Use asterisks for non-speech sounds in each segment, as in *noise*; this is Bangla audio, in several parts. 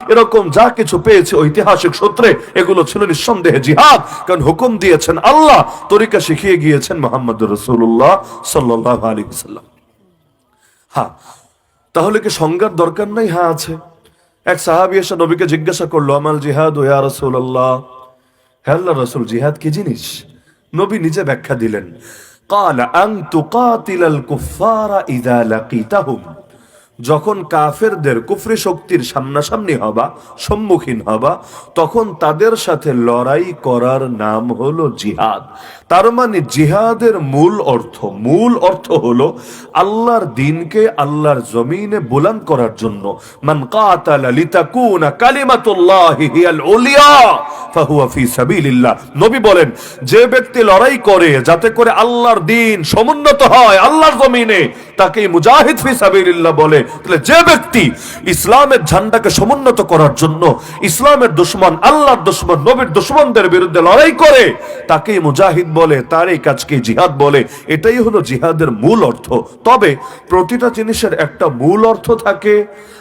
এরকম যা কিছু পেয়েছে ঐতিহাসিক সূত্রে এগুলো ছিল নিঃসন্দেহে জিহাদ কারণ হুকুম দিয়েছেন আল্লাহ তরিকা শিখিয়ে গিয়েছেন মোহাম্মদ রসুল্লাহ সাল্লাহ আলী সাল্লাম হ্যাঁ তাহলে কি সংজ্ঞার দরকার নাই হ্যাঁ আছে এক সাহাবি এসে নবীকে জিজ্ঞাসা করলো আমাল জিহাদ ও ইয়া রসুল্লাহ হ্যাঁ আল্লাহ রসুল জিহাদ কি জিনিস নবী নিজে ব্যাখ্যা দিলেন قال أن تقاتل الكفار إذا لقيتهم যখন কাফেরদের কুফরি শক্তির সামনাসামনি হবা, সম্মুখীন হবা, তখন তাদের সাথে লড়াই করার নাম হলো জিহাদ। তার মানে জিহাদের মূল অর্থ মূল অর্থ হলো আল্লাহর দিনকে আল্লাহর জমিনে বুলান করার জন্য। মান কাতালা লিতাকুনা কালিমাতুল্লাহি হিয়াল উলিয়া। নবী বলেন, যে ব্যক্তি লড়াই করে যাতে করে আল্লাহর দিন সমুন্নত হয়, আল্লাহর জমিনে তাকে মুজাহিদ ফি বলে। তাহলে যে ব্যক্তি ইসলামের ঝান্ডাকে সমুন্নত করার জন্য, ইসলামের দুশ্মন, আল্লাহর দুশ্মন, নবীর দুশ্মনদের বিরুদ্ধে লড়াই করে তাকে মুজাহিদ বলে, তার এই কাজকে জিহাদ বলে, এটাই হলো জিহাদের মূল অর্থ। তবে প্রতিটা জিনিসের একটা মূল অর্থ থাকে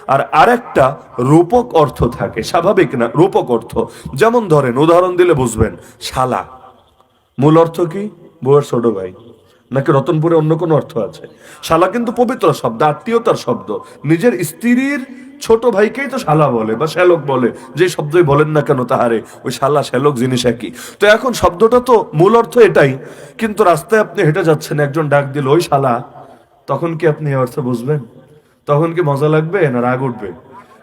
আর আরেকটা রূপক অর্থ থাকে, স্বাভাবিক না, রূপক অর্থ। যেমন ধরেন, উদাহরণ দিলে বুঝবেন, শালা। মূল অর্থ কি? বউয়ের ছোট ভাই। নাকি রতনপুরে অন্য কোনো অর্থ আছে? শালা কিন্তু পবিত্র শব্দ, আত্মীয়তার শব্দ। নিজের স্ত্রীর ছোট ভাইকেই তো শালা বলে বা শ্যালক বলে। যে শব্দই বলেন না কেন তাহারে, ওই শালা, শ্যালক জিনিস একই। তো এখন শব্দটা তো মূল অর্থ এটাই। কিন্তু রাস্তায় আপনি হেঁটে যাচ্ছেন, একজন ডাক দিল, ওই শালা। তখন কি আপনি অর্থ বুঝবেন? তখন কি মজা লাগবে না রাগ উঠবে?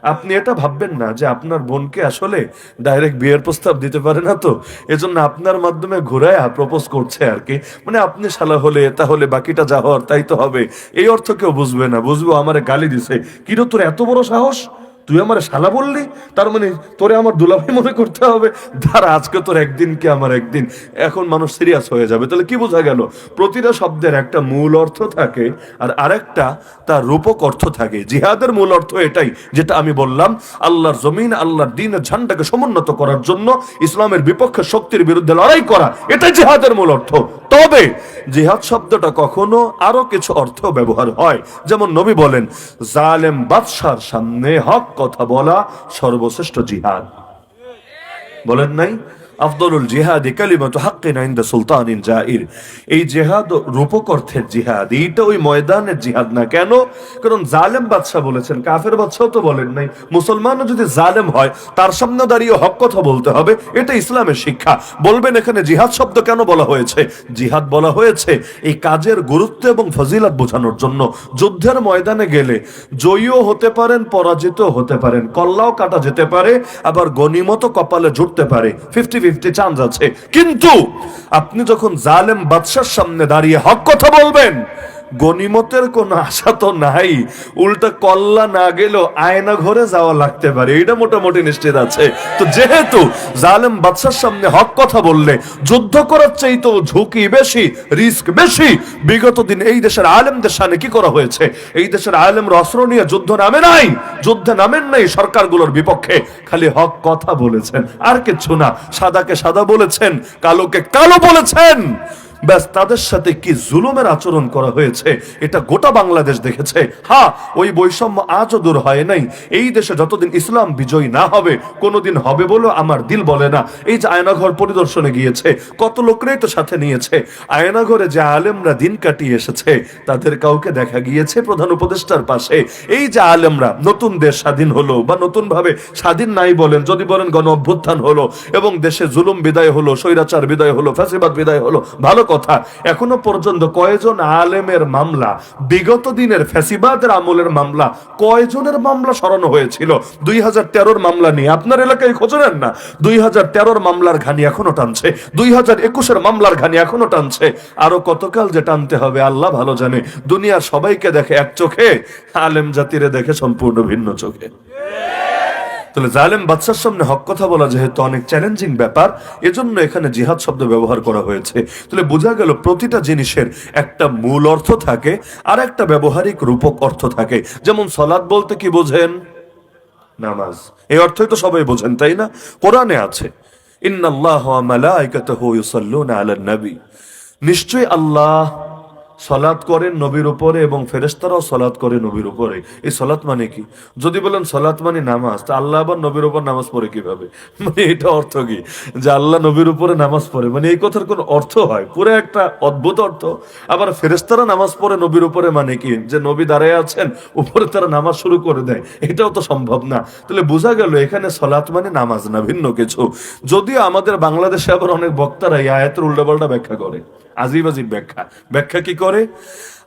আপনি এটা ভাববেন না যে আপনার বোনকে আসলে ডাইরেক্ট বিয়ের প্রস্তাব দিতে পারে না তো? এজন্য আপনার মাধ্যমে ঘুরায় প্রপোজ করছে আর কি। মানে আপনি শালা হলে তাহলে বাকিটা যা হওয়ার তাই তো হবে। এই অর্থ কেউ বুঝবে না। বুঝব আমারে গালি দিছে। কিরো, তোর এত বড় সাহস? তুই আমার শালা বললি? তার মানে তোরে আমার দুলাভাই মনে করতে হবে। ধার আজকে তোর একদিন কি আমার একদিন? এখন মানুষ সিরিয়াস হয়ে যাবে। তাহলে কি বোঝা গেল? প্রতিটা শব্দের একটা মূল অর্থ থাকে আর আরেকটা তার রূপক অর্থ থাকে। জিহাদের মূল অর্থ এটাই, যেটা আমি বললাম, আল্লাহর জমিন, আল্লাহর দিনের ঝান্ডাকে সমুন্নত করার জন্য ইসলামের বিপক্ষে শক্তির বিরুদ্ধে লড়াই করা। এটাই জিহাদের মূল অর্থ। তবে জিহাদ শব্দটা কখনো আরও কিছু অর্থ ব্যবহার হয়। যেমন নবী বলেন, জালেম বাদশার সামনে হক কথা বলা সর্বশ্রেষ্ঠ জিহাদ। বলেন নাই? আফদলুল জিহাদি কালিমাতু হাক্কিন ইনদা সুলতানিন জাইর। এই জিহাদ রূপক অর্থের জিহাদ। এইটা ওই ময়দানের জিহাদ না কেন? কারণ জালেম বাদশা বলেছেন, কাফের বাদশাও তো বলেন নাই, মুসলমানও যদি জালেম হয়, তার সামনে দাঁড়িয়ে হক কথা বলতে হবে, এটা ইসলামের শিক্ষা। বলবেন এখানে জিহাদ শব্দ কেন বলা হয়েছে? জিহাদ বলা হয়েছে এই কাজের গুরুত্ব এবং ফজিলাত বোঝানোর জন্য। যুদ্ধের ময়দানে গেলে জয়ীও হতে পারেন পরাজিত হতে পারেন, কল্লাও কাটা যেতে পারে, আবার গনিমত কপালে জুটতে পারে। ফিফটি। ফিফটি চান্স আছে। কিন্তু আপনি যখন জালেম বাদশার সামনে দাঁড়িয়ে হক কথা বলবেন গনিমতের কোনো আশা তো নাই। উল্টা কল্লা না গেলেও আয়না ঘরে যাওয়া লাগতে পারে এটা মোটামুটি নিশ্চিত আছে। তো যেহেতু জালেম বাদশার সামনে হক কথা বললে, যুদ্ধ করার চাইতো ঝুঁকি বেশি, রিস্ক বেশি, বিগত দিন এই দেশের আলেমদের সামনে কি করা হয়েছে? এই দেশের আলেমরা অস্ত্র নিয়ে যুদ্ধ নামে নাই, যুদ্ধে নামেন নাই সরকারগুলোর বিপক্ষে। খালি হক কথা বলেছেন, আর কিচ্ছু না, সাদাকে সাদা বলেছেন, কালোকে কালো বলেছেন। ব্যাস, তাদের সাথে কি জুলুমের আচরণ করা হয়েছে? এটা গোটা বাংলাদেশ দেখেছে। হ্যাঁ ওই বৈষম্য আজও দূর হয় নাই। এই দেশে যতদিন ইসলাম বিজয়ী না হবে, কোনোদিন হবে বলে আমার দিল বলে না। এই যে আয়নাঘর পরিদর্শনে গিয়েছে, কত লোকরাই তো সাথে নিয়েছে। আয়নাঘরে যে আলেমরা দিন কাটিয়ে এসেছে, তাদের কাউকে দেখা গিয়েছে প্রধান উপদেষ্টার পাশে। এই যে আলেমরা, নতুন দেশ স্বাধীন হলো বা নতুন ভাবে স্বাধীন নাই বলেন, যদি বলেন গণ অভ্যুত্থান হলো এবং দেশে জুলুম বিদায় হলো, স্বৈরাচার বিদায় হলো, ফ্যাসিবাদ বিদায় হলো, ভালো কথা। এখনও পর্যন্ত কয়জন আলেমের মামলা, বিগত দিনের ফ্যাসিবাদের আমলের মামলা, কয়জনের মামলা সরানো হয়েছিল? দুই হাজার তেরোর মামলা নিয়ে আপনার এলাকায় খোঁজ নেন না? দুই হাজার তেরোর মামলার ঘানি এখনও টানছে। দুই হাজার একুশের মামলার ঘানি এখনও টানছে। আরও কতকাল যে টানতে হবে, আল্লাহ ভালো জানে। দুনিয়ার সবাইকে দেখে এক চোখে, আলেম জাতিরে দেখে সম্পূর্ণ ভিন্ন চোখে। তাহলে জালেম বাদশার সামনে হক কথা বলা যেহেতু অনেক চ্যালেঞ্জিং ব্যাপার, এজন্য এখানে জিহাদ শব্দ ব্যবহার করা হয়েছে। তাহলে বোঝা গেল প্রতিটা জিনিসের একটা মূল অর্থ থাকে আর একটা ব্যবহারিক রূপক অর্থ থাকে। যেমন সলাদ বলতে কি বোঝেন? নামাজ। এই অর্থই তো সবাই বোঝেন, তাই না? কোরআনে আছে, ইন্নাল্লাহ মালাইকাতাহু ইউসাল্লুনা আলান নবী নিশ্চয়ই আল্লাহ সলাৎ করেন নবীর উপরে এবং ফেরেস্তারাও সলাৎ করে নবীর উপরে। এই সলাৎ মানে কি? যদি বলেন সলাৎ মানে নামাজ, তা আল্লাহ আবার নবীর উপর নামাজ পড়ে কীভাবে? *laughs* মানে এটা অর্থ কি? যে আল্লাহ নবীর উপরে নামাজ পড়ে। মানে এই কথার কোন অর্থ হয়? পুরো একটা অদ্ভুত অর্থ। আবার ফেরেস্তারা নামাজ পড়ে নবীর উপরে মানে কি? যে নবী দাঁড়ায় আছেন, উপরে তারা নামাজ শুরু করে দেয়। এটাও তো সম্ভব না। তাহলে বোঝা গেল এখানে সলাৎ মানে নামাজ না, ভিন্ন কিছু। যদিও আমাদের বাংলাদেশে আবার অনেক বক্তারা এই আয়াতের উল্টাপাল্টা ব্যাখ্যা করে। আজিব আজিব ব্যাখ্যা। ব্যাখ্যা কি করে?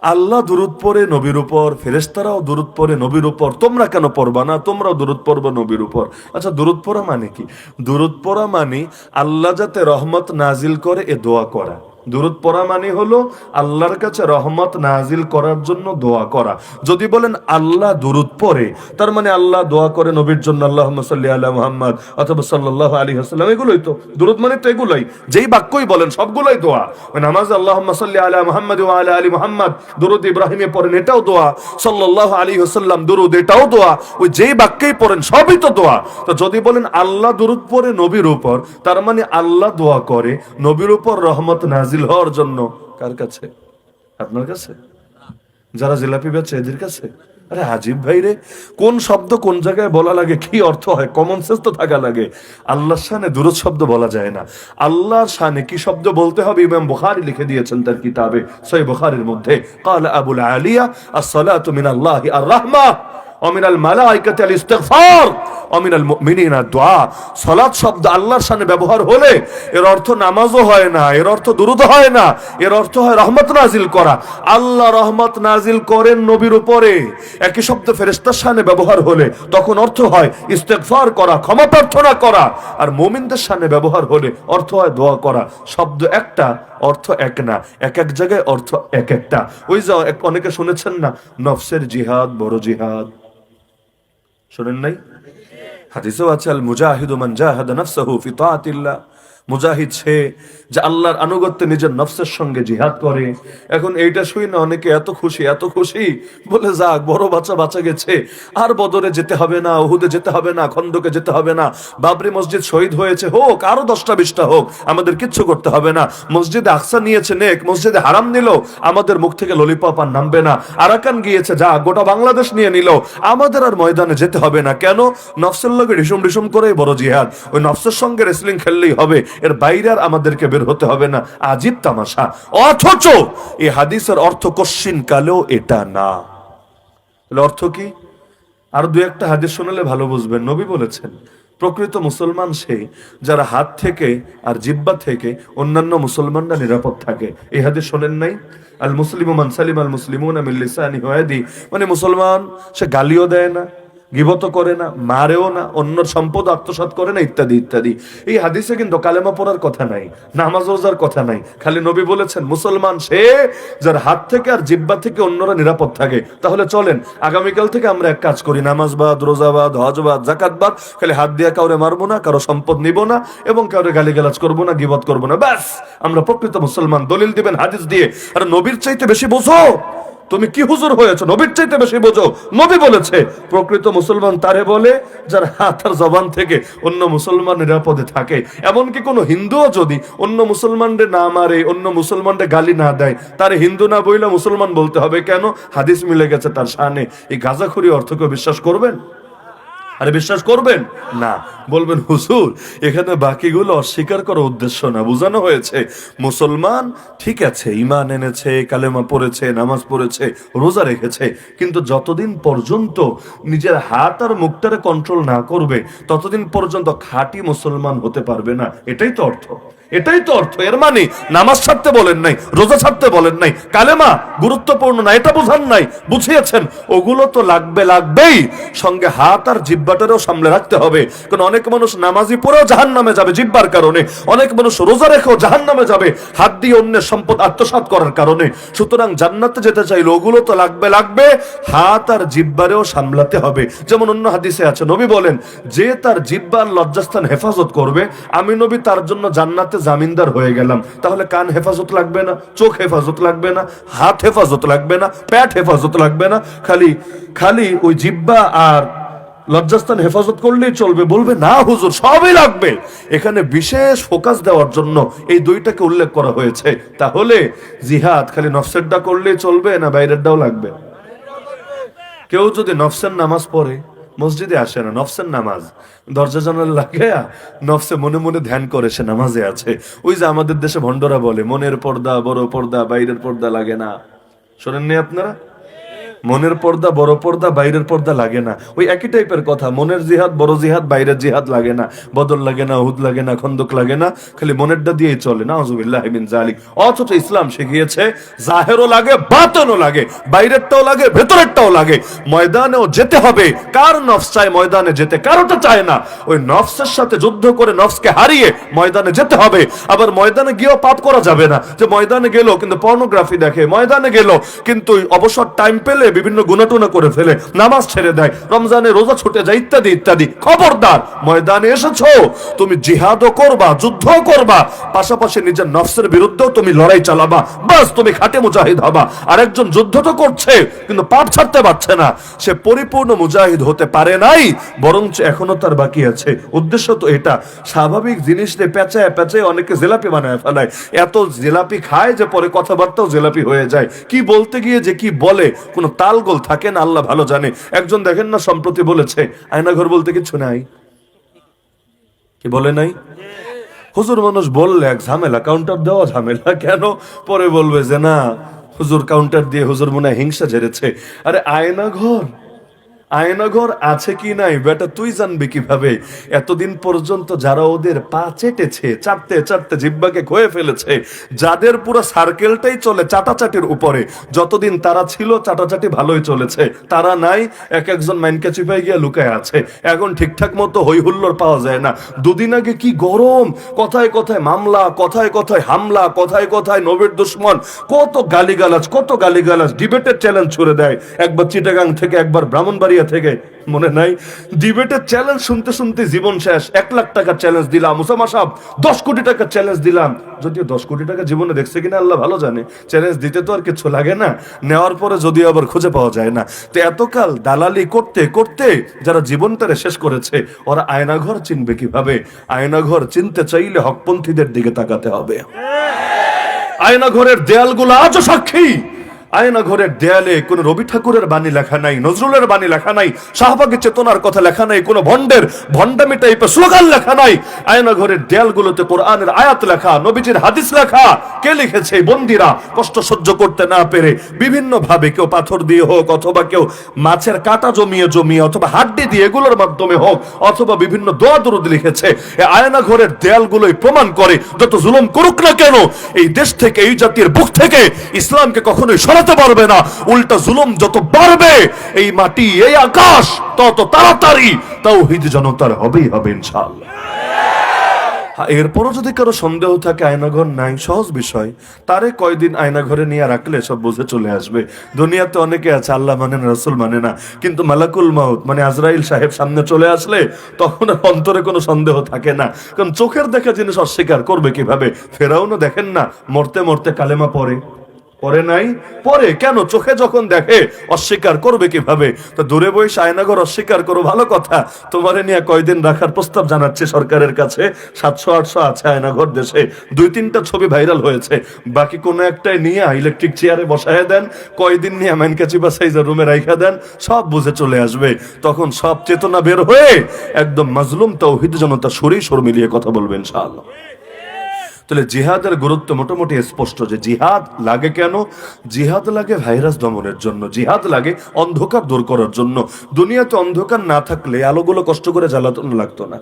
আল্লাহ দূরত পরে নবীর উপর ফেরেস্তারাও দূরত পরে নবীর উপর। তোমরা কেন পড়বা না? তোমরাও দূরত পড়বা নবীর উপর। আচ্ছা দূরত পরা মানে কি? দূরত পড়া মানে আল্লাহ যাতে রহমত নাজিল করে এ দোয়া করা। দূরত পড়া মানে হলো আল্লাহর কাছে রহমত নাজিল করার জন্য দোয়া করা। যদি বলেন আল্লাহ দূরত পড়ে, তার মানে আল্লাহ দোয়া করে নবীর জন্য আল্লাহ সাল্লি আল্লাহ মোহাম্মদ অথবা সাল্লাহ আলী হাসলাম এগুলোই তো। দূরত মানে তো এগুলোই। যেই বাক্যই বলেন, সবগুলোই দোয়া। নামাজ আল্লাহ সাল্লি আলা মোহাম্মদ ও আলা আলী মোহাম্মদ, দুরুদ ইব্রাহিমে পড়েন, এটাও দোয়া। সাল্লাহ আলী হাসাল্লাম দুরুদ, এটাও দোয়া। ওই যেই বাক্যেই পড়েন, সবই তো দোয়া। তো যদি বলেন আল্লাহ দুরুদ পড়ে, নবীর উপর, তার মানে আল্লাহ দোয়া করে, নবীর উপর রহমত নাজিল নাজিল হওয়ার জন্য। কার কাছে? আপনার কাছে? যারা জিলাপি বেচে, এদের কাছে? আরে আজিব ভাই রে, কোন শব্দ কোন জায়গায় বলা লাগে? কি অর্থ হয়? কমন সেন্স তো থাকা লাগে। আল্লাহ শানে দূর শব্দ বলা যায় না। আল্লাহ শানে কি শব্দ বলতে হবে? ইমাম বুখারি লিখে দিয়েছেন তার কিতাবে সই বুখারির মধ্যে। কাল আবুল আলিয়া, আসসালাতু মিনাল্লাহি আর রাহমা ওয়া মিনাল মালাইকাতি আল ইস্তিগফার অমিনাল মিনিনা দোয়া। সলাদ শব্দ আল্লাহর সামনে ব্যবহার হলে এর অর্থ নামাজও হয় না, এর অর্থ দুরুদ হয় না, এর অর্থ হয় রহমত নাজিল করা। আল্লাহ রহমত নাজিল করেন নবীর উপরে। একই শব্দ ফেরেস্তার সামনে ব্যবহার হলে তখন অর্থ হয় ইস্তেকফার করা, ক্ষমা প্রার্থনা করা। আর মোমিনদের সামনে ব্যবহার হলে অর্থ হয় দোয়া করা। শব্দ একটা, অর্থ এক না, এক এক জায়গায় অর্থ এক একটা। ওই যা অনেকে শুনেছেন না, নফসের জিহাদ বড় জিহাদ। শোনেন নাই? হাদিসেও আছে আল মুজাহিদু মান জাহাদা নাফসাহু ফি তাআতিল্লাহ মুজাহিদ সে যে আল্লাহর আনুগত্যে নিজের নফসের সঙ্গে জিহাদ করে। এখন এইটা শুই না, অনেকে এত খুশি এত খুশি। বলে, যাক, বড় বাচ্চা বাচ্চা গেছে। আর বদরে যেতে হবে না, উহুদে যেতে হবে না, খন্দকে যেতে হবে না। বাবরি মসজিদ শহীদ হয়েছে হোক, আরও দশটা বিশটা হোক, আমাদের কিচ্ছু করতে হবে না। মসজিদে আকসা নিয়েছে নেক, মসজিদে হারাম নিল, আমাদের মুখ থেকে ললিপপ আর নামবে না। আরাকান গিয়েছে, যা গোটা বাংলাদেশ নিয়ে নিল। আমাদের আর ময়দানে যেতে হবে না। কেন? নফসের লগে রিসুম রিসুম করেই বড় জিহাদ। ওই নফসের সঙ্গে রেসলিং খেললেই হবে। এর বাইরে আর আমাদেরকে বের হতে হবে না। আজিব তামাশা। অথচ এই হাদিসের অর্থ কশ্চিন কালেও এটা না। অর্থ কি? আর দু একটা হাদিস শোনালে ভালো বুঝবেন। নবী বলেছেন, প্রকৃত মুসলমান সে যারা হাত থেকে আর জিব্বা থেকে অন্যান্য মুসলমানরা নিরাপদ থাকে। এই হাদিস শোনেন নাই? আল মুসলিম মান সালিম আল মুসলিম মানে মুসলমান, সে গালিও দেয় না। গিবত করে না, মারেও না, অন্যর সম্পদ আত্মসাৎ করে না, ইত্যাদি ইত্যাদি। এই হাদিসে কিন্তু কালেমা পড়ার কথা নাই, নামাজ রোজার কথা নাই। খালি নবী বলেছেন, মুসলমান সে যার হাত থেকে আর জিব্বা থেকে অন্যরা নিরাপদ থাকে। তাহলে চলেন, আগামীকাল থেকে আমরা এক কাজ করি নামাজবাদ রোজাবাদ হজবাদ জাকাতবাদ খালি হাত দিয়ে কাউরে মারবো না, কারও সম্পদ নিব না, এবং কাউরে গালিগালাজ করব না, গিবত করব না। ব্যাস, আমরা প্রকৃত মুসলমান, দলিল দিবেন, হাদিস দিয়ে। আর নবীর চাইতে বেশি বোঝো তুমি কি হুজুর হয়েছো? নবীর চাইতে বেশি বোঝো। নবী বলেছে, প্রকৃত মুসলমান তারে বলে, যার হাত আর জবান থেকে অন্য মুসলমান নিরাপদে থাকে। এমনকি কোনো হিন্দুও যদি অন্য মুসলমানদের না মারে, অন্য মুসলমানদের গালি না দেয়, তার হিন্দু না বইলে মুসলমান বলতে হবে কেন? হাদিস মিলে গেছে তার সানে এই গাজাখুরি অর্থকে বিশ্বাস করবেন? আরে বিশ্বাস করবেন? না। বলবেন, হুজুর, এখানে বাকিগুলো অস্বীকার করার উদ্দেশ্য না, বোঝানো হয়েছে। মুসলমান ঠিক আছে ইমান এনেছে, কালেমা পড়েছে, নামাজ পড়েছে, রোজা রেখেছে, কিন্তু যতদিন পর্যন্ত নিজের হাত আর মুখটারে কন্ট্রোল না করবে, ততদিন পর্যন্ত খাঁটি মুসলমান হতে পারবে না। এটাই তো অর্থ। এটাই তো অর্থ। এর মানে নামাজ ছাড়তে বলেন নাই, রোজা ছাড়তে বলেন নাই, কালেমা গুরুত্বপূর্ণ না, এটা বোঝান নাই, বুঝিয়েছেন। ওগুলো তো লাগবে, লাগবেই। সঙ্গে হাত আর জিব্বাটারও সামলে রাখতে হবে। কারণ অনেক মানুষ নামাজি পড়েও জাহান নামে যাবে জিব্বার কারণে। অনেক মানুষ রোজা রেখেও জাহান নামে যাবে হাত দিয়ে অন্যের সম্পদ আত্মসাৎ করার কারণে। সুতরাং জান্নাতে যেতে চাইলে ওগুলো তো লাগবে লাগবে। হাত আর জিব্বারেও সামলাতে হবে। যেমন অন্য হাদিসে আছে, নবী বলেন, যে তার জিব্বার লজ্জাস্থান হেফাজত করবে, আমি নবী তার জন্য জান্নাতে জামিনদার হয়ে গেলাম। তাহলে কান হেফাজত লাগবে না, চোখ হেফাজত লাগবে না, হাত হেফাজত লাগবে না, প্যাট হেফাজত লাগবে না। খালি খালি ওই জিব্বা আর লজ্জাস্থান হেফাজত করলেই চলবে। বলবে, না হুজুর, সবই লাগবে। এখানে বিশেষ ফোকাস দেওয়ার জন্য এই দুইটাকে উল্লেখ করা হয়েছে। তাহলে জিহাদ খালি নফসেরটা করলেই চলবে না বাইরেরটাও লাগবে? কেউ যদি নফসের নামাজ পড়ে মসজিদে আসে না, নফসের নামাজ। দরজা জানাল লাগে নফসে মনে মনে ধ্যান করে, সে নামাজে আছে। ওই যে আমাদের দেশে ভণ্ডরা বলে, মনের পর্দা, বড় পর্দা, বাইরের পর্দা লাগে না। শোনেননি আপনারা? মনের পর্দা, বড় পর্দা, বাইরের পর্দা লাগে না। ওই একই টাইপের কথা, মনের জিহাদ, বড় জিহাদ, বাইরের জিহাদ লাগে না। বদল লাগে না হুদ লাগে না, খন্দক লাগে না, খালি মনেরটা দিয়েই চলে না হজুবিল্লাহমিন জালিক অথচ ইসলাম শিখিয়েছে, জাহেরও লাগে, বাতনও লাগে, বাইরেরটাও লাগে, ভেতরেরটাও লাগে। ময়দানেও যেতে হবে। কার নফস চায় ময়দানে যেতে? কারোটা চায় না। ওই নফসের সাথে যুদ্ধ করে নফসকে হারিয়ে ময়দানে যেতে হবে। আবার ময়দানে গিয়েও পাপ করা যাবে না। যে ময়দানে গেল, কিন্তু পর্নোগ্রাফি দেখে, ময়দানে গেল, কিন্তু অবসর টাইম পেলে বিভিন্ন গুণাটুনা করে ফেলে, নামাজ ছেড়ে দেয়, রমজানে রোজা ছুটে যায়, ইত্যাদি ইত্যাদি। খবরদার, ময়দানে এসেছ, তুমি জিহাদও করবা, যুদ্ধও করবা, পাশাপাশি নিজের নফসের বিরুদ্ধেও তুমি লড়াই চালাবা, বাস, তুমি খাটে মুজাহিদ হবা। আরেকজন যুদ্ধ তো করছে, কিন্তু পাপ ছাড়তে পারছে না। সে পরিপূর্ণ মুজাহিদ হতে পারে নাই, বরঞ্চ এখনও তার বাকি আছে। উদ্দেশ্য তো এটা, স্বাভাবিক জিনিস নিয়ে পেঁচায় পেঁচায় অনেকে জেলাপি বানায় ফেলায়। এত জেলাপি খায় যে পরে কথাবার্তাও জেলাপি হয়ে যায়। কি বলতে গিয়ে যে কি বলে, কোনো তালগোল থাকে না, আল্লাহ ভালো জানে। একজন দেখেন না, সম্প্রতি বলেছে, আয়নাঘর বলতে কিছু নাই। কি বলে নাই? হুজুর মানুষ বললে এক ঝামেলা কাউন্টার দেওয়া ঝামেলা, কেন? পরে বলবে যে না, হুজুর কাউন্টার দিয়ে হুজুর মনে হিংসা ঝেড়েছে। আরে আয়না ঘর আয়নাঘর আছে কি নাই? বেটা, তুই জানবি কীভাবে? এতদিন পর্যন্ত যারা ওদের পা চেটেছে, চাটতে চাটতে জিব্বাকে খয়ে ফেলেছে, যাদের পুরো সার্কেলটাই চলে চাটাচাটির উপরে। যতদিন তারা ছিল, চাটাচাটি ভালোই চলেছে। তারা নাই, এক একজন মাইনকা চিপাই গিয়ে লুকায় আছে। এখন ঠিকঠাক মতো হই হুল্লোড় পাওয়া যায় না। দুদিন আগে কি গরম? কথায় কথায় মামলা, কথায় কথায় হামলা, কথায় কথায় নবীর দুশ্মন। কত গালিগালাজ কত গালিগালাজ, ডিবেটের চ্যালেঞ্জ ছুড়ে দেয়। একবার চিটাগাং থেকে একবার ব্রাহ্মণবাড়িয়া থেকে মনে নাই। ডিবেটের চ্যালেঞ্জ শুনতে শুনতে জীবন শেষ। এক লাখ টাকার চ্যালেঞ্জ দিলাম। ওসামা সাহেব, দশ কোটি টাকার চ্যালেঞ্জ দিলাম। যদিও দশ কোটি টাকা জীবনে দেখছে কিনা আল্লাহ ভালো জানে। চ্যালেঞ্জ দিতে তো আর কিছু লাগে না। নেওয়ার পরে যদিও আবার খুঁজে পাওয়া যায় না। তো এতকাল দালালি করতে করতে যারা জীবনটারে শেষ করেছে, ওরা আয়নাঘর চিনবে কীভাবে? আয়নাঘর চিনতে চাইলে হকপন্থীদের দিকে তাকাতে হবে। আয়নাঘরের দেয়ালগুলো আজও সাক্ষী। আয়না ঘরের দেয়ালে কোন রবি ঠাকুরের বাণী লেখা নাই, নজরুলের বাণী লেখা নাই, শাহবাগের চেতনার কথা লেখা নাই, কোন ভন্ডের ভন্ডামি টাইপের স্লোগান লেখা নাই। আয়না ঘরের দেয়ালগুলোতে কোরআনের আয়াত লেখা, নবীজির হাদিস লেখা। কে লিখেছে বন্দিরা? কষ্ট সহ্য করতে না পেরে বিভিন্ন ভাবে কেউ পাথর দিয়ে হোক অথবা কেউ মাছের কাটা জমিয়ে জমিয়ে অথবা হাড্ডি দিয়ে এগুলোর মাধ্যমে হোক অথবা বিভিন্ন দোয়া দরুদ লিখেছে আয়না ঘরের দেয়ালগুলোই প্রমাণ করে যত জুলুম করুক না কেন, এই দেশ থেকে, এই জাতির বুক থেকে ইসলামকে কখনোই সরাতে পারবে না। উল্টা জুলুম যত বাড়বে এই মাটি এই আকাশ তত তাড়াতাড়ি তাওহীদ জনতার হবেই হবে ইনশাআল্লাহ। হ্যাঁ, এরপরও যদি কারও সন্দেহ থাকে আয়নাঘর নাই সহজ বিষয়। তারে কয়দিন আয়নাঘরে নিয়ে রাখলে সব বুঝে চলে আসবে। দুনিয়াতে অনেকে আছে আল্লাহ মানে না রসুল মানে না। কিন্তু মালাকুল মাউত মানে আজরাইল সাহেব সামনে চলে আসলে তখন অন্তরে কোনো সন্দেহ থাকে না। কারণ চোখের দেখা জিনিস অস্বীকার করবে কীভাবে? ফেরাউনও দেখেন না মরতে মরতে কালেমা পড়ে। পরে নাই? পরে কেন? চোখে যখন দেখে, অস্বীকার করবে কীভাবে? তো দূরে বসে আয়নাঘর অস্বীকার করো, ভালো কথা। তোমারে নিয়ে কয়দিন রাখার প্রস্তাব জানাচ্ছে সরকারের কাছে। সাতশো, আটশো আছে আয়নাঘর দেশে। দুই, তিনটা ছবি ভাইরাল হয়েছে। বাকি কোনো একটাই নিয়ে ইলেকট্রিক চেয়ারে বসায় দেন। কয়দিন নিয়ে ম্যানকাচি বা সাইজের রুমে রাইখা দেন। সব বুঝে চলে আসবে। তখন সব চেতনা বের হয়ে একদম মাজলুম তৌহিদ জনতা সরেই সর মিলিয়ে কথা বলবেন ইনশাআল্লাহ। তাহলে জিহাদের গুরুত্ব মোটামুটি স্পষ্ট যে জিহাদ লাগে কেন? জিহাদ লাগে ভাইরাস দমনের জন্য, জিহাদ লাগে অন্ধকার দূর করার জন্য। দুনিয়াতে অন্ধকার না থাকলে আলোগুলো কষ্ট করে জ্বালাতন লাগতো না।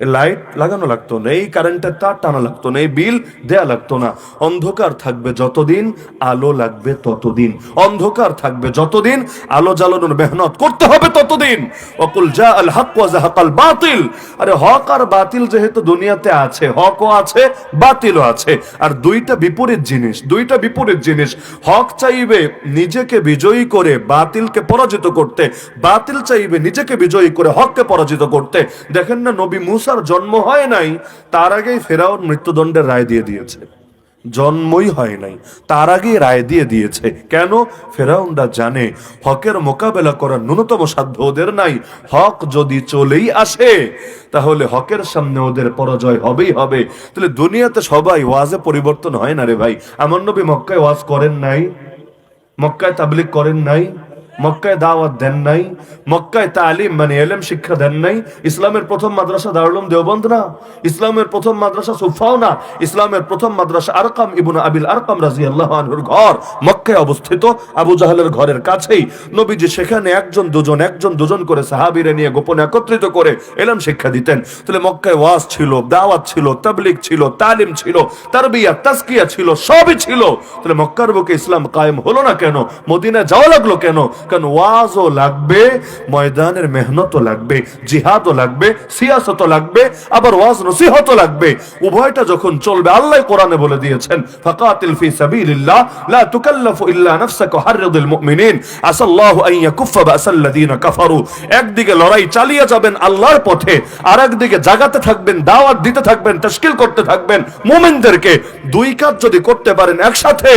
লাইট লাগানো লাগতো না, এই কারেন্টের তার টানা লাগতো না, এই বিল দেয়া লাগতো না। অন্ধকার থাকবে যতদিন, আলো লাগবে ততদিন। অন্ধকার থাকবে যতদিন, আলো জ্বালানোর মেহনত করতে হবে ততদিন। অকুল যা আল হক ওয়া জাহাকাল বাতিল। আরে হক আর বাতিল যেহেতু দুনিয়াতে আছে, হকও আছে, বাতিলও আছে। আর দুইটা বিপরীত জিনিস, দুইটা বিপরীত জিনিস। হক চাইবে নিজেকে বিজয়ী করে বাতিলকে পরাজিত করতে, বাতিল চাইবে নিজেকে বিজয়ী করে হককে পরাজিত করতে। দেখেন না নবী মুসার জন্ম হয় নাই, তার আগেই ফেরাউন মৃত্যুদণ্ডের রায় দিয়ে দিয়েছে। জন্মই হয় নাই, তার আগে রায় দিয়ে দিয়েছে। কেন? ফেরাউনরা জানে, হকের মোকাবেলা করার ন্যূনতম সাধ্য ওদের নাই। হক যদি চলেই আসে, তাহলে হকের সামনে ওদের পরাজয় হবেই হবে। তাহলে দুনিয়াতে সবাই ওয়াজে পরিবর্তন হয় না রে ভাই। আমার নবী মক্কায় ওয়াজ করেন নাই? মক্কায় তাবলিক করেন নাই? মক্কায় দাওয়াত দেন নাই, মক্কায় তালিম মানে এলেম শিক্ষা দেন নাই। ইসলামের প্রথম মাদ্রাসা দারুলুম দেওবন্দ না, ইসলামের প্রথম মাদ্রাসা সুফাও না, ইসলামের প্রথম মাদ্রাসা আরকাম ইবনে আবিল আরকাম রাদিয়াল্লাহু আনহুর ঘর মক্কায় অবস্থিত, আবু জাহেলের ঘরের কাছেই। নবীজি সেখানে একজন, দুজন একজন, দুজন করে সাহাবীরা নিয়ে গোপনে একত্রিত করে এলেম শিক্ষা দিতেন। তাহলে মক্কায় ওয়াজ ছিল, দাওয়াত ছিল, তাবলিগ ছিল, তালিম ছিল, তারবিয়া তাসকিয়া ছিল, সবই ছিল। তাহলে মক্কার বুকে ইসলাম কায়েম হলো না কেন? মদিনা যাওয়া লাগল কেন? কারণ ওয়াজও লাগবে, ময়দানের মেহনতও লাগবে, জিহাদও লাগবে, সিয়াসতও লাগবে, আবার ওয়াজ নসিহতও লাগবে। উভয়টা যখন চলবে, আল্লাহ কোরআনে বলে দিয়েছেন, ফাকাতিল ফি সাবিলিল্লাহ, লা তুকাল্লাফু ইল্লা নাফসাকা হাররিদুল মুমিনিন, আসাল্লাহু আন ইয়াকুফা বাসাল্লাযিনা কাফারু। একদিকে লড়াই চালিয়ে যাবেন আল্লাহর পথে আর একদিকে জাগাতে থাকবেন, দাওয়াত দিতে থাকবেন, তাশকিল করতে থাকবেন মুমিনদেরকে। দুই কাজ যদি করতে পারেন একসাথে,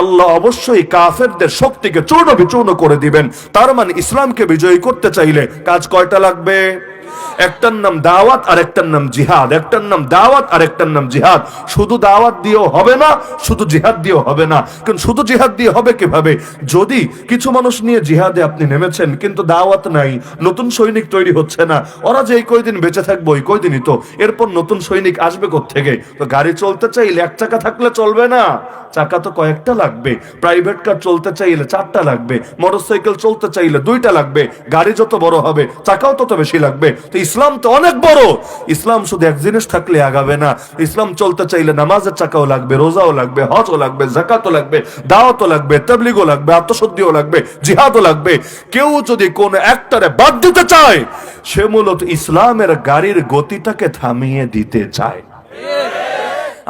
আল্লাহ অবশ্যই কাফেরদের শক্তিকে চূর্ণ বিচূর্ণ করে দিবেন। তার মানে ইসলামকে বিজয়ী করতে চাইলে কাজ কয়টা লাগবে? একটার নাম দাওয়াত আর একটার নাম জিহাদ। একটার নাম দাওয়াত আর একটার নাম জিহাদ। শুধু দাওয়াত দিয়েও হবে না, শুধু জিহাদ দিয়েও হবে না। কারণ শুধু জিহাদ দিয়ে হবে কীভাবে? যদি কিছু মানুষ নিয়ে জিহাদে আপনি নেমেছেন, কিন্তু দাওয়াত নাই, নতুন সৈনিক তৈরি হচ্ছে না, ওরা যে এই কয়দিন বেঁচে থাকব, ওই কয়দিনই তো। এরপর নতুন সৈনিক আসবে থেকে তো গাড়ি চলতে চাইলে এক চাকা থাকলে চলবে না। চাকা তো কয়েকটা লাগবে। প্রাইভেট কার চলতে চাইলে চারটা লাগবে। মোটরসাইকেল চলতে চাইলে দুইটা লাগবে। গাড়ি যত বড় হবে, চাকাও তত বেশি লাগবে। তো ইসলাম তো অনেক বড়। ইসলাম শুধু এক জিনিস থাকলে আগাবে না। ইসলাম চলতে চাইলে নামাজের চাকাও লাগবে, রোজাও লাগবে, হজও লাগবে, জাকাতও লাগবে, দাওয়াতও লাগবে, তাবলিগও লাগবে, আত্মশুদ্ধিও লাগবে, জিহাদও লাগবে। কেউ যদি কোন একটারে বাদ দিতে চায়, সে মূলত ইসলামের গাড়ির গতিটাকে থামিয়ে দিতে চায়।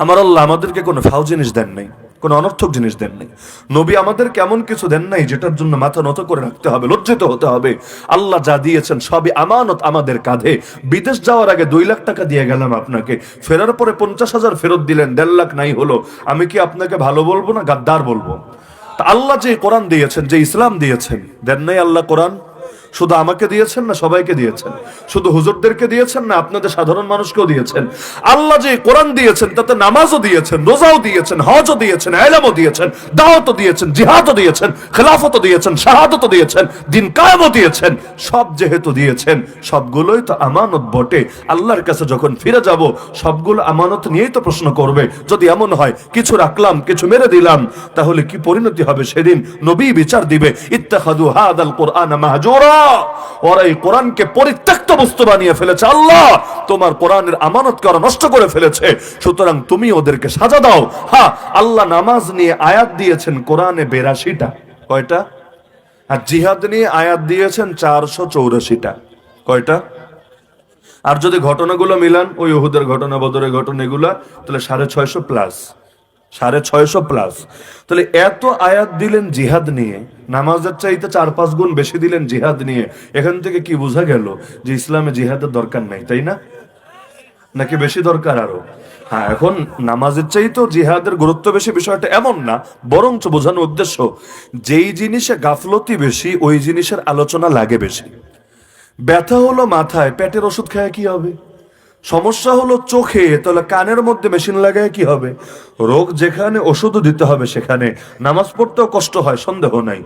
আমার আল্লাহ আমাদেরকে কোনো ফাও জিনিস দেন নাই। কোনো অনর্থক জিনিস দেন নাই। নবী আমাদের কেমন কিছু দেন নাই যেটার জন্য মাথা নত করে রাখতে হবে, লজ্জিত হতে হবে। আল্লাহ যা দিয়েছেন সবই আমানত আমাদের কাঁধে। বিদেশ যাওয়ার আগে দুই লাখ টাকা দিয়ে গেলাম আপনাকে। ফেরার পরে পঞ্চাশ হাজার ফেরত দিলেন, দেড় লাখ নাই হলো। আমি কি আপনাকে ভালো বলব না গাদ্দার বলব? তা আল্লাহ যে কোরআন দিয়েছেন, যে ইসলাম দিয়েছেন, দেন নাই আল্লাহ কোরআন? শুধু আমাকে দিয়েছেন না সবাইকে দিয়েছেন? শুধু হুজুরদেরকে দিয়েছেন না আপনাদের সাধারণ মানুষকেও দিয়েছেন? আল্লাহ যে কোরআন দিয়েছেন, তাতে নামাজও দিয়েছেন, রোজাও দিয়েছেন, হজও দিয়েছেন আলামও দিয়েছেন, দাওয়াতও দিয়েছেন, জিহাদও দিয়েছেন, খেলাফতও দিয়েছেন, শাহাদতও দিয়েছেন, দিন কায়েমও দিয়েছেন, সব যেহেতু দিয়েছেন, সবগুলোই তো আমানত বটে। আল্লাহর কাছে যখন ফিরে যাব, সবগুলো আমানত নিয়েই তো প্রশ্ন করবে। যদি এমন হয়, কিছু রাখলাম, কিছু মেরে দিলাম, তাহলে কি পরিণতি হবে সেদিন? নবী বিচার দিবে ইত্তাখাদু হাদাল কোরআন মাহজুরা। ওরা এই কোরআনকে পরিত্যক্ত বস্তু বানিয়ে ফেলেছে আল্লাহ। তোমার কোরআনের আমানত করা নষ্ট করে ফেলেছে। সুতরাং তুমি ওদেরকে সাজা দাও। হ্যাঁ আল্লাহ নামাজ নিয়ে আয়াত দিয়েছেন কোরআনে বেরাশিটা। কয়টা? আর জিহাদ নিয়ে আয়াত দিয়েছেন চারশো চৌরাশিটা। কয়টা? আর যদি ঘটনাগুলো মিলান ওই ওহুদের ঘটনা বদরের ঘটনা এগুলা, তাহলে সাড়ে ছয়শো প্লাস। সাড়ে ছয়শো প্লাস তাহলে এত আয়াত দিলেন জিহাদ নিয়ে, নামাজের চাইতে চার পাঁচ গুণ বেশি দিলেন জিহাদ নিয়ে, এখান থেকে কি বোঝা গেল যে ইসলামে জিহাদের দরকার নাই, তাই না? নাকি বেশি দরকার আরও? হ্যাঁ এখন নামাজের চাইতেও জিহাদের গুরুত্ব বেশি বিষয়টা এমন না, বরঞ্চ বোঝানোর উদ্দেশ্য, যেই জিনিসে গাফলতি বেশি, ওই জিনিসের আলোচনা লাগে বেশি। ব্যথা হলো মাথায়, পেটের ওষুধ খায় কি হবে? সমস্যা হলো চোখে, তাহলে কানের মধ্যে মেশিন লাগায় কি হবে? রোগ যেখানে ওষুধও দিতে হবে সেখানে। নামাজ পড়তেও কষ্ট হয়, সন্দেহ নাই।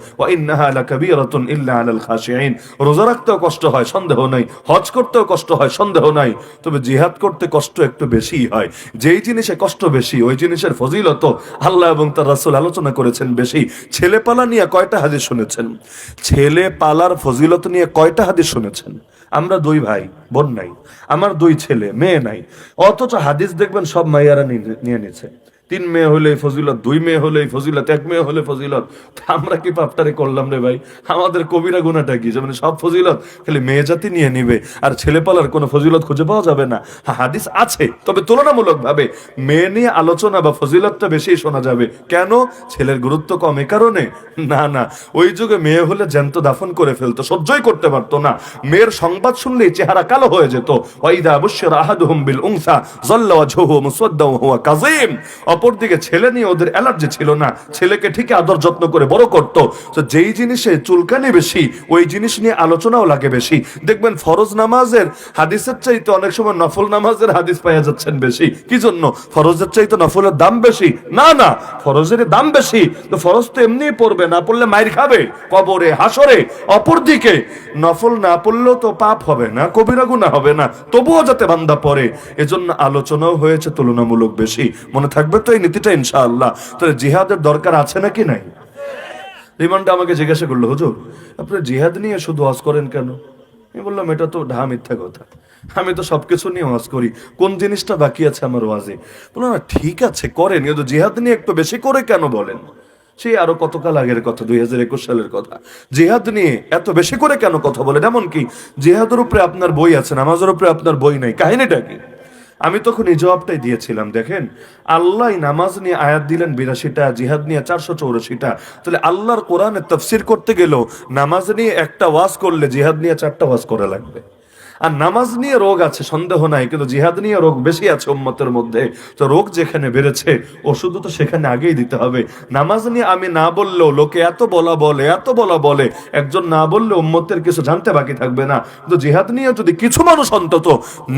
রোজা রাখতেও কষ্ট হয়, সন্দেহ নাই। হজ করতেও কষ্ট হয়, সন্দেহ নাই। তবে জিহাদ করতে কষ্ট একটু বেশিই হয়। যেই জিনিসে কষ্ট বেশি, ওই জিনিসের ফজিলত আল্লাহ এবং তার রাসূল আলোচনা করেছেন বেশি। ছেলে পালা নিয়ে কয়টা হাদিস শুনেছেন? ছেলে পালার ফজিলত নিয়ে কয়টা হাদিস শুনেছেন? আমরা দুই ভাই, বোন নাই, আমার দুই ছেলে, মেয়ে নাই। অথচ হাদিস দেখবেন সব মাইয়ারা নিয়ে- নিয়েছে তিন মেয়ে হলে ফজিলত, দুই মেয়ে হলে ফজিলত, এক মেয়ে হলে ফজিলত। আমরা কি পাপটারে করলাম রে ভাই? আমাদের কবিরা গুণাটা কি? মানে সব ফজিলত খালি মেয়ে জাতি নিয়ে নিবে, আর ছেলে পালার কোনো ফজিলত খুঁজে পাওয়া যাবে না। হাদিস আছে, তবে তুলনামূলক ভাবে মেয়ে নিয়ে আলোচনা বা ফজিলতটা বেশি শোনা যাবে। কেন? ছেলের গুরুত্ব কম এ কারণে। না না, ওই যুগে মেয়ে হলে জ্যান্ত দাফন করে ফেলতো, সহ্যই করতে পারতো না। মেয়ের সংবাদ শুনলেই চেহারা কালো হয়ে যেত। ওয়াইদা বুশরা আহাদুহুম বিল উনসা, যাল্লা ওয়াজহুহু মুসওয়াদ্দাও হুয়া কাযীম। অপরদিকে ছেলে নিয়ে ওদের অ্যালার্জি ছিল না। ছেলেকে ঠিক আদর যত্ন করে বড় করত। তো যেই জিনিসে চুলকানি বেশি, ওই জিনিস নিয়ে আলোচনাও লাগে বেশি। দেখবেন ফরজ নামাজের হাদিসের চাইতে অনেক সময় নফল নামাজের হাদিস পাইয়া যাচ্ছেন বেশি। কি জন্য? ফরজের চাইতে নফলের দাম বেশি? না না, ফরজের দাম বেশি। তো ফরজ তো এমনি পড়বে, না পড়লে মাইর খাবে? কবরে, হাসরে, অপরদিকে নফল না পড়লেও তো পাপ হবে না, কবিরা গুনাহ হবে না, তবুও যাতে বান্দা পড়ে। এজন্য আলোচনাও হয়েছে তুলনামূলক বেশি। মনে থাকবে তো এই নীতিটা ইনশাআল্লাহ। তাহলে জিহাদের দরকার আছে নাকি নাই? রিমান্ডে আমাকে জিজ্ঞাসা করল, হুজুর, আপনি জিহাদ নিয়ে শুধু ওয়াজ করেন কেন? আমি বললাম, এটা তো ঢা মিথ্যা কথা। আমি তো সবকিছু নিয়ে ওয়াজ করি। কোন জিনিসটা বাকি আছে আমার ওয়াজে? বললাম, না, ঠিক আছে, করেন, কিন্তু জিহাদ নিয়ে একটু বেশি করে কেন বলেন? সেই আরও কতকাল আগের কথা, দুই হাজার একুশ সালের কথা। জিহাদ নিয়ে এত বেশি করে কেন কথা বলেন? এমন কি জিহাদের উপরে আপনার বই আছে, নামাজের উপরে আপনার বই নাই। কাহিনীটা কি? আমি তখন এই জবাবটাই দিয়েছিলাম, দেখেন, আল্লাহ নামাজ নিয়ে আয়াত দিলেন বিরাশিটা, জিহাদ নিয়ে চারশো চৌরাশিটা। তাহলে আল্লাহর কোরআনে তফসির করতে গেলেও নামাজ নিয়ে একটা ওয়াজ করলে জিহাদ নিয়ে চারটা ওয়াজ করা লাগবে। আর নামাজ নিয়ে রোগ আছে, সন্দেহ নাই, কিন্তু জিহাদ নিয়ে রোগ বেশি আছে উম্মতের মধ্যে। তো রোগ যেখানে বেড়েছে, ওষুধও তো সেখানে আগেই দিতে হবে। নামাজ নিয়ে আমি না বললেও লোকে এত বলা বলে, এত বলা বলে, একজন না বললে উম্মতের কিছু জানতে বাকি থাকবে না। কিন্তু জিহাদ নিয়ে যদি কিছু মানুষ অন্তত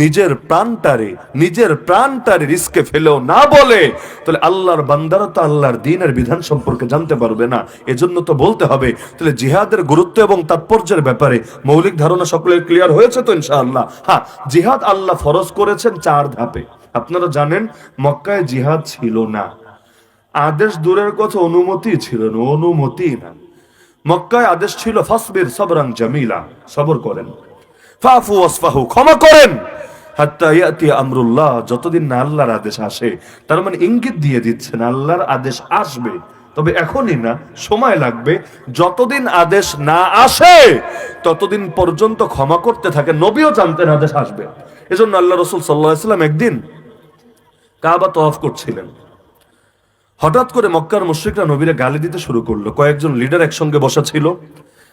নিজের প্রাণটারে নিজের প্রাণটারে রিস্কে ফেলেও না বলে, তাহলে আল্লাহর বান্দারা তো আল্লাহর দিনের বিধান সম্পর্কে জানতে পারবে না। এজন্য তো বলতে হবে, তাহলে জিহাদের গুরুত্ব এবং তাৎপর্যের ব্যাপারে মৌলিক ধারণা সকলের ক্লিয়ার হয়েছে তো ইনশাআল্লাহ। হ্যাঁ জিহাদ আল্লাহ ফরজ করেছেন চার ধাপে। আপনারা জানেন, মক্কায় জিহাদ ছিল না। আদেশ দূরের কথা অনুমতি ছিল না, অনুমতি না। মক্কায় আদেশ ছিল, ফাসবির সবরান জামিলা, সবর করেন। ফাফু ওয়াসফাহু, ক্ষমা করেন। হাত্তা ইয়াতি আমরুল্লাহ, যতদিন না আল্লাহর আদেশ আসে, তার মানে ইঙ্গিত দিয়ে দিচ্ছেন, আল্লাহর আদেশ আসবে। তবে এখনই না, সময় লাগবে। যতদিন আদেশ না আসে, ততদিন পর্যন্ত ক্ষমা করতে থাকে, নবীও জানতেন আদেশ আসবে। এজন্য আল্লাহ রসুল সাল্লাহ সাল্লাম একদিন কাবা তওয়াফ করছিলেন। হঠাৎ করে মক্কার মুশ্রিকরা নবীরে গালি দিতে শুরু করল। কয়েকজন লিডার একসঙ্গে বসা ছিল।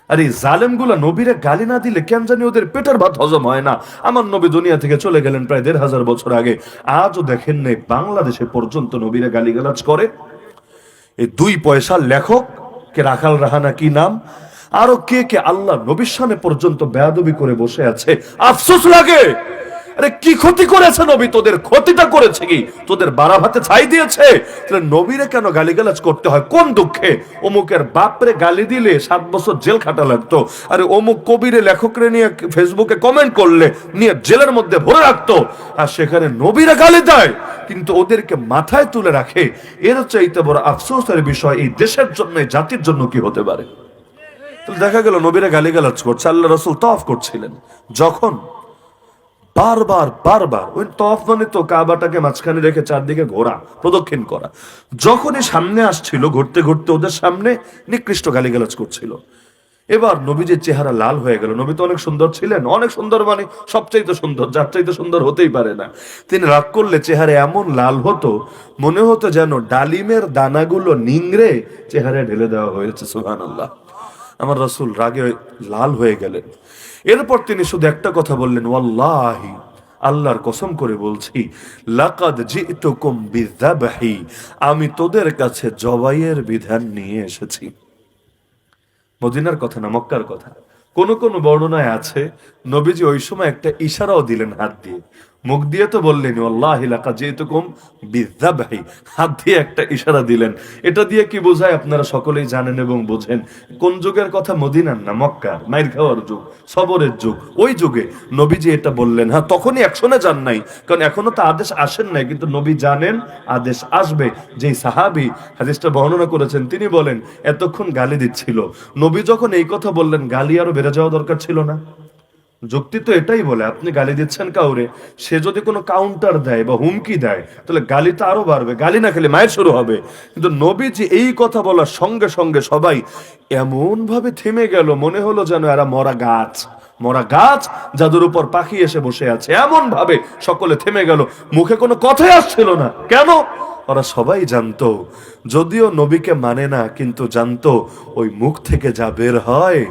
আর এই জালেমগুলা নবীরে গালি না দিলে কেন জানি ওদের পেটের ভাত হজম হয় না। আমার নবী দুনিয়া থেকে চলে গেলেন প্রায় দেড় হাজার বছর আগে। আজও দেখেন নেই, বাংলাদেশে পর্যন্ত নবীরে গালিগালাজ করে। এই দুই পয়সার লেখক, কে রাখাল রাহানা কি নাম, আরও কে কে আল্লাহ নবীর সামনে পর্যন্ত বেয়াদবি করে বসে আছে। আফসোস লাগে! আরে, কি ক্ষতি করেছে নবী? তোদের ক্ষতিটা করেছে কি? তোদের বাড়া ভাতে ছাই দিয়েছে? তাহলে নবীরে কেন গালিগালাজ করতে হয়? কোন দুঃখে? অমুকের বাপরে গালি দিলে সাত বছর জেল খাটা লাগতো। আরে, অমুক কবিরে লেখকরে নিয়ে ফেসবুকে কমেন্ট করলে, নিয়ে জেলের মধ্যে ভরে রাখতো। আর সেখানে নবীরা গালি দেয়। কিন্তু ওদেরকে মাথায় তুলে রাখে। এর চাইতে বড় আফসোসের বিষয় এই দেশের জন্য জাতির জন্য কি হতে পারে? দেখা গেল, নবীরা গালিগালাজ করছে, আল্লাহ রসুল তফ করছিলেন। যখন বারবার বারবার, ওই তফ মানে তো কাবাটাকে মাঝখানে রেখে চারদিকে ঘোরা, প্রদক্ষিণ করা। যখনই সামনে আসছিল, ঘুরতে ঘুরতে ওদের সামনে নিকৃষ্ট গালিগালাজ করছিল। এবার নবীজির চেহারা লাল হয়ে গেল। নবী তো অনেক সুন্দর ছিলেন, অনেক সুন্দর মানে সবচাইতে সুন্দর, যার চাইতে সুন্দর হতেই পারে না। তিনি রাগ করলে চেহারা এমন লাল হতো, মনে হতো যেন ডালিমের দানাগুলো নিংড়ে চেহারায় ঢেলে দেওয়া হয়েছে সুহান আল্লাহ আমার রসুল রাগে লাল হয়ে গেলেন। এরপর তিনি শুধু একটা কথা বললেন, ওয়াল্লাহি, আল্লাহর কসম করে বলছি, লাকাদ জিতুকুম আমি তোদের কাছে জবাইয়ের বিধান নিয়ে এসেছি। মদিনার কথা না, মক্কার কথা। কোন কোন বর্ণনায় আছে, নবীজি ওই সময় একটা ইশারাও দিলেন হাত দিয়ে। মুখ দিয়ে তো বললেন বিদ্যাবাহী হাত দিয়ে একটা ইশারা দিলেন। এটা দিয়ে কি বোঝায়? আপনারা সকলেই জানেন এবং বোঝেন। কোন যুগের কথা? মদিনার না মক্কার? মাইর খাওয়ার যুগ, সবরের যুগ। ওই যুগে নবীজি এটা বললেন। হ্যাঁ তখনই একশনে যান নাই, কারণ এখনও তো আদেশ আসেন নাই, কিন্তু নবী জানেন, আদেশ আসবে। যে সাহাবি হাদিসটা বর্ণনা করেছেন, তিনি বলেন, এতক্ষণ গালি দিচ্ছিল। নবী যখন এই কথা বললেন, গালি আরও বেড়ে যাওয়া দরকার ছিল না? যুক্তি তো এটাই বলে, আপনি গালি দিচ্ছেন কাউরে, সে যদি কোনো কাউন্টার দেয় বা হুমকি দেয়, তাহলে গালি তো আরও বাড়বে। গালি না খেলে মায়ের শুরু হবে। কিন্তু নবীজি এই কথা বলার সঙ্গে সঙ্গে সবাই এমন ভাবে থেমে গেল, মনে হলো যেন এরা মরা গাছ। মরা গাছ যাদের উপর পাখি এসে বসে আছে। এমন ভাবে সকলে থেমে গেল। মুখে কোনো কথাই আসছিল না। কেন? ওরা সবাই জানতো। যদিও নবীকে মানে না, কিন্তু জানতো ওই মুখ থেকে যা বের হয়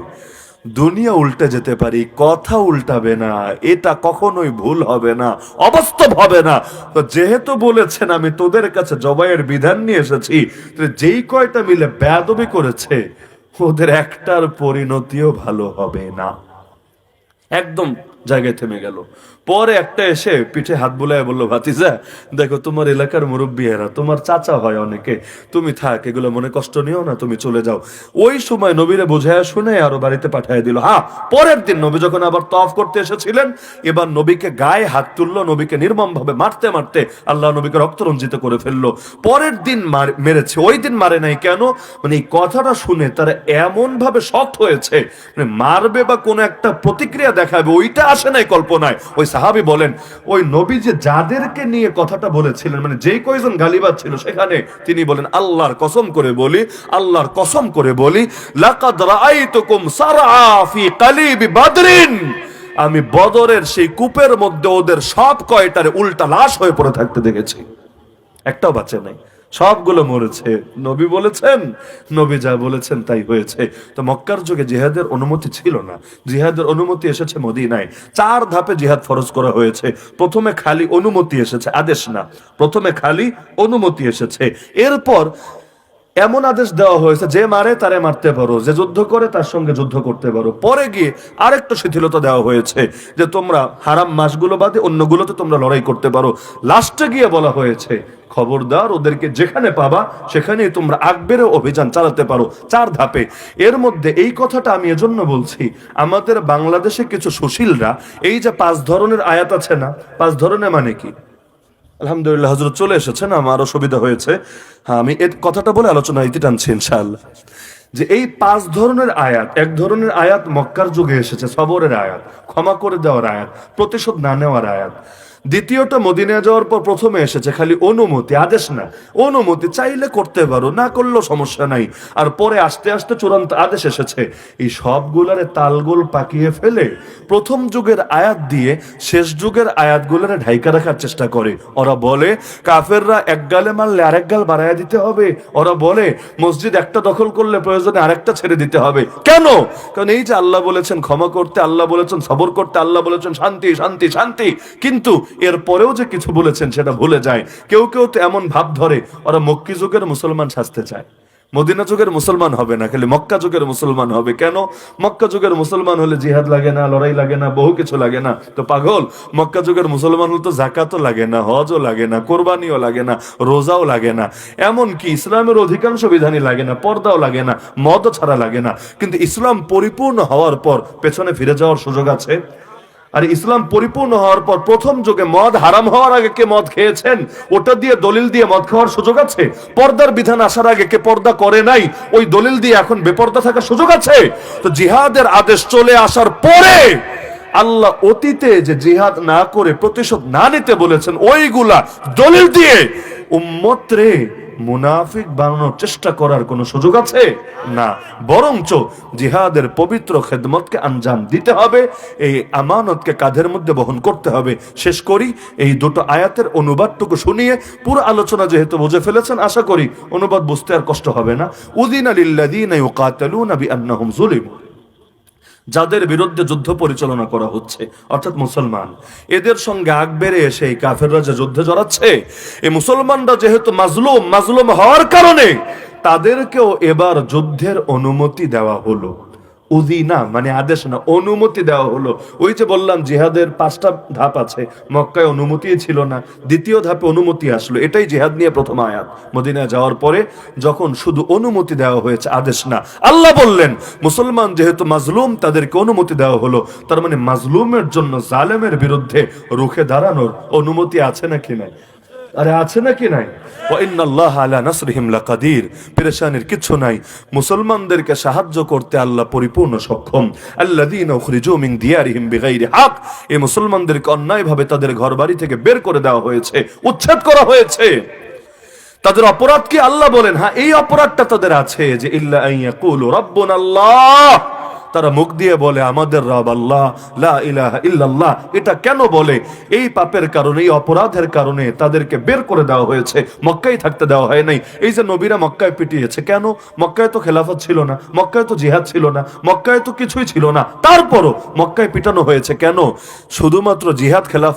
দুনিয়া উল্টে যেতে পারি, কথা উল্টাবে না, এটা কখনোই ভুল হবে না, অবাস্তব হবে না। তো যেহেতু বলেছেন, আমি তোদের কাছে জবাইয়ের বিধান নিয়ে এসেছি যেই কয়টা মিলে ব্যাদবি করেছে, ওদের একটার পরিণতিও ভালো হবে না। একদম জায়গায় থেমে গেল। পরে একটা এসে পিঠে হাত বুলায় বলল, ভাতিজা, দেখো তোমার এলাকার মুরব্বী এরা তোমার চাচা হয় অনেকে, তুমি থাক, এগুলো মনে কষ্ট নিও না, তুমি চলে যাও। ওই সময় নবীরে বোঝায় শুনে আরও বাড়িতে পাঠিয়ে দিল। হ্যাঁ পরের দিন নবী যখন আবার তফ করতে এসেছিলেন, এবার নবীকে গায়ে হাত তুললো, নবীকে নির্মম ভাবে মারতে মারতে আল্লাহ নবীকে রক্তরঞ্জিত করে ফেলল। পরের দিন মেরেছে। ওই দিন মারে নাই কেন? মানে এই কথাটা শুনে তারা এমন ভাবে শক্ত হয়েছে মানে মারবে বা কোনো একটা প্রতিক্রিয়া দেখাবে, ওইটা আসে নাই কল্পনায়। ওই সাহাবি বলেন, ওই নবী যে যাদেরকে নিয়ে কথাটা বলেছিলেন মানে যে কয়জন গালিবাদ ছিল সেখানে তিনি বলেন, আল্লাহর কসম করে বলি, আল্লাহর কসম করে বলি, লাকাদ রাআইতুকুম সারআ ফি বাদরিন। আমি বদরের সেই কূপের মধ্যে ওদের সব কয়টারে উল্টা লাশ হয়ে পড়ে থাকতে দেখেছি। একটাও বাচ্চা নাই। সবগুলো মরেছে। নবী বলেছেন, নবী যা বলেছেন তাই হয়েছে। তো মক্কার যুগে জিহাদের অনুমতি ছিল না। জিহাদের অনুমতি এসেছে মদিনায়। চার ধাপে জিহাদ ফরজ করা হয়েছে। প্রথমে খালি অনুমতি এসেছে, আদেশ না। প্রথমে খালি অনুমতি এসেছে। এরপর এমন আদেশ দেওয়া হয়েছে, যে মারে তারে মারতে পারো, যে যুদ্ধ করে তার সঙ্গে যুদ্ধ করতে পারো। পরে গিয়ে আরেকটু শিথিলতা দেওয়া হয়েছে, যে তোমরা হারাম মাসগুলো বাদে অন্যগুলোতে তোমরা লড়াই করতে পারো। লাস্টে গিয়ে বলা হয়েছে খবরদার ওদেরকে যেখানে পাবা, সেখানেই তোমরা আকবেরে অভিযান চালাতে পারো, চার ধাপে। এর মধ্যে এই কথাটা আমি এজন্য বলছি, আমাদের বাংলাদেশে কিছু সুশীলরা, এই যে পাঁচ ধরনের আয়াত আছে না, পাঁচ ধরনের মানে কি? আলহামদুলিল্লাহ হজরত চলে এসেছেন আমারও সুবিধা হয়েছে। হ্যাঁ আমি এর কথাটা বলে আলোচনা ইতি টানছি, ইনশাআল্লাহ। যে এই পাঁচ ধরনের আয়াত, এক ধরনের আয়াত মক্কার যুগে এসেছে, সবরের আয়াত, ক্ষমা করে দেওয়ার আয়াত, প্রতিশোধ না নেওয়ার আয়াত। দ্বিতীয়টা মদিনা যাওয়ার পর প্রথমে এসেছে খালি অনুমতি, আদেশ না। অনুমতি চাইলে করতে পারো, না করলেও সমস্যা নাই। আর পরে আস্তে আস্তে চূড়ান্ত আদেশ এসেছে। এই সবগুলারে তালগোল পাকিয়ে ফেলে প্রথম যুগের আয়াত দিয়ে শেষ যুগের আয়াতগুলারে ঢাইকা রাখার চেষ্টা করে। ওরা বলে, কাফেররা এক গালে মারলে আরেক গাল বাড়াইয়া দিতে হবে। ওরা বলে, মসজিদ একটা দখল করলে প্রয়োজনে আরেকটা ছেড়ে দিতে হবে। কেন? কারণ এই যে আল্লাহ বলেছেন, ক্ষমা করতে আল্লাহ বলেছেন, সবর করতে আল্লাহ বলেছেন, শান্তি শান্তি শান্তি। কিন্তু এর পরেও যে কিছু বলেছেন সেটা ভুলে যায় কেউ কেউ তো এমন ভাব ধরে, ওরা মক্কি যুগের মুসলমান সাজতে চায়। মদিনা যুগের মুসলমান হবে না, খালি মক্কা যুগের মুসলমান হবে। কেন? মক্কা যুগের মুসলমান হলে জিহাদ লাগে না, লড়াই লাগে না, বহু কিছু লাগে না। তো পাগল, মক্কা যুগের মুসলমান হলে তো জাকাতও লাগে না, হজও লাগে না, কোরবানিও লাগে না, রোজাও লাগে না। এমন কি ইসলামের অধিকাংশ বিধানই লাগে না, পর্দাও লাগে না, মদও ছাড়া লাগে না। কিন্তু ইসলাম পরিপূর্ণ হওয়ার পর পেছনে ফিরে যাওয়ার সুযোগ আছে? আর ইসলাম পরিপূর্ণ হওয়ার পর প্রথম যুগে মদ হারাম হওয়ার আগে কে মদ খেয়েছেন? ওটা দিয়ে দলিল দিয়ে মদ খাওয়ার সুযোগ আছে? পর্দার বিধান আসার আগে কে পর্দা করে নাই? ওই দলিল দিয়ে এখন বেপর্দা থাকার সুযোগ আছে? তো জিহাদের আদেশ চলে আসার পরে আল্লাহ অতীতে যে জিহাদ না করে প্রতিশোধ না নিতে বলেছেন, ওইগুলা দলিল দিয়ে উম্মত রে মুনাফিক বানানোর চেষ্টা করার কোনো সুযোগ আছে? না। বরঞ্চ জিহাদের পবিত্র খেদমতকে আঞ্জাম দিতে হবে, এই আমানতকে কাঁধের মধ্যে বহন করতে হবে। শেষ করি, এই দুটো আয়াতের অনুবাদটুকু শুনিয়ে পুরো আলোচনা যেহেতু বুঝে ফেলেছেন, আশা করি অনুবাদ বুঝতে আর কষ্ট হবে না। উদিন আলিল্লাযীনা ইউকাতালুনা বিআন্নাহুম যুলিমু যাদের বিরুদ্ধে যুদ্ধ পরিচালনা করা হচ্ছে, অর্থাৎ মুসলমান, এদের সঙ্গে আগ বেড়ে এসে এই কাফেররা যে যুদ্ধে জড়াচ্ছে, এই মুসলমানরা যেহেতু মাজলুম মাজলুম হওয়ার কারণে তাদেরকেও এবার যুদ্ধের অনুমতি দেওয়া হলো। উদিনা মানে আদেশ না, অনুমতি দেওয়া হলো। ওই যে বললাম, জিহাদের পাঁচটা ধাপ আছে, মক্কায় অনুমতি ছিল না, দ্বিতীয় ধাপে অনুমতি আসলো, এটাই জিহাদ নিয়ে প্রথম আয়াত। মদিনা যাওয়ার পরে যখন শুধু অনুমতি দেওয়া হয়েছে, আদেশ না, আল্লাহ বললেন, মুসলমান যেহেতু মাজলুম, তাদেরকে অনুমতি দেওয়া হলো। তার মানে মাজলুমের জন্য জালেমের বিরুদ্ধে রুখে দাঁড়ানোর অনুমতি আছে নাকি নাই? আরে আছে নাকি নাই? নাই। মুসলমানদেরকে সাহায্য করতে আল্লাহ পরিপূর্ণ সক্ষম। মিন মুসলমানদেরকে তাদের ঘরবাড়ি থেকে বের করে দেওয়া হয়েছে। উচ্ছেদ করা হয়েছে। তাদের অপরাধ কি আল্লাহ বলেন? হ্যাঁ এই অপরাধটা তাদের আছে যে, ইল্লা আল্লাহ তারা মুখ দিয়ে বলে, আমাদের রব আল্লাহ ইল্লাল্লাহ। এটা কেন বলে? এই পাপের কারণে, এই অপরাধের কারণে তাদেরকে বের করে দেওয়া হয়েছে। মক্কায় থাকতে দেওয়া হয় নাই। এই যে নবীরা মক্কায় পিটিয়েছে, কেন? মক্কায় তো খেলাফত ছিল না, মক্কায় তো জিহাদ ছিল না, মক্কায় তো কিছুই ছিল না। তারপরও মক্কায় পিটানো হয়েছে কেন? শুধুমাত্র জিহাদ খেলাফ